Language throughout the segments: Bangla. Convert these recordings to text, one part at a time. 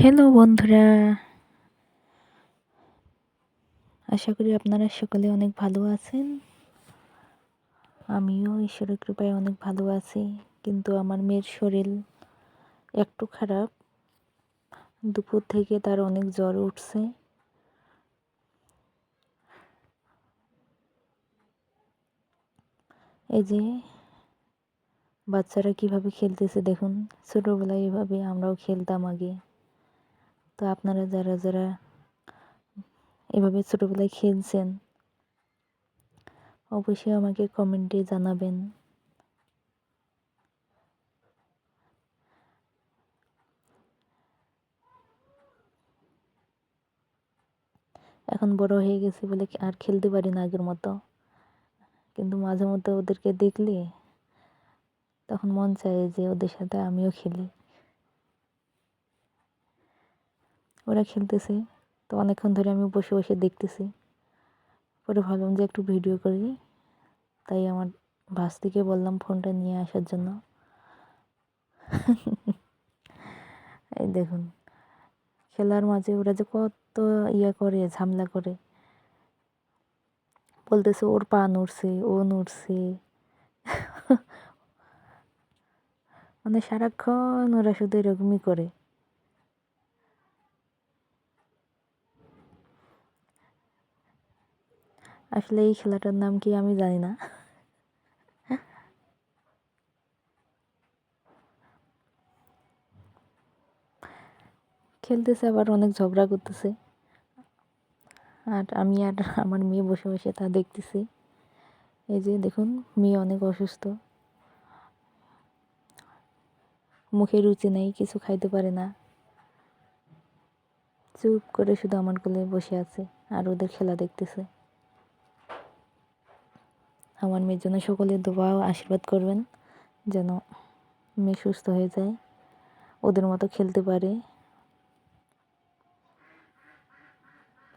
হ্যালো বন্ধুরা। আশা করি আপনারা সকলে অনেক ভালো আছেন। আমিও ঈশ্বরের কৃপায় অনেক ভালো আছি, কিন্তু আমার মেয়ের শরীর একটু খারাপ। দুপুর থেকে তার অনেক জ্বর উঠছে। এই যে বাচ্চারা কীভাবে খেলতেছে দেখুন, ছোটোবেলায় এভাবে আমরাও খেলতাম আগে। তো আপনারা যারা যারা এভাবে ছোটোবেলায় খেলছেন, অবশ্যই আমাকে কমেন্টে জানাবেন। এখন বড় হয়ে গেছে বলে আর খেলতে পারি না আগের মতো। কিন্তু মাঝে মধ্যে ওদেরকে দেখলে তখন মন চায় যে ওদের সাথে আমিও খেলি। ওরা খেলতেছে। তো অনেকক্ষণ ধরে আমি বসে বসে দেখতেছি। পরে ভাবলাম যে একটু ভিডিও করি। তাই আমার ভাস্তিকে বললাম ফোনটা নিয়ে আসার জন্য। এই দেখুন, খেলার মাঝে ওরা যে কত ইয়া করে, ঝামেলা করে। বলতেছে, ওর পা নড়ছে, ও নড়ছে। মানে সারাক্ষণ ওরা শুধু এরকমই করে। আসলে এই খেলাটার নাম কি আমি জানি না। খেলতেছে আবার অনেক ঝগড়া করতেছে। আর আমি আর আমার মেয়ে বসে বসে তা দেখতেছি। এই যে দেখুন, মেয়ে অনেক অসুস্থ। মুখে রুচি নেই, কিছু খাইতে পারে না। চুপ করে শুধু আমার কোলে বসে আছে আর ওদের খেলা দেখতেছে। আমার মেয়ের জন্য সকলে দোয়া ও আশীর্বাদ করবেন, যেন মেয়ে সুস্থ হয়ে যায়, ওদের মতো খেলতে পারে।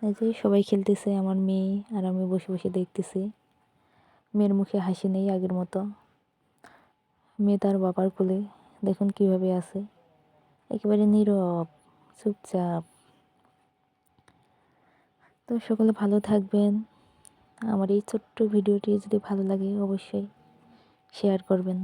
এই যে সবাই খেলতেছে, আমার মেয়ে আর আমি বসে বসে দেখতেছি। মেয়ের মুখে হাসি নেই আগের মতো। মেয়ে তার বাবার কোলে, দেখুন কীভাবে আছে। একেবারে নীরব, চুপচাপ। তো সকলে ভালো থাকবেন। আমার এই ছোট্ট ভিডিওটি যদি ভালো লাগে অবশ্যই শেয়ার করবেন।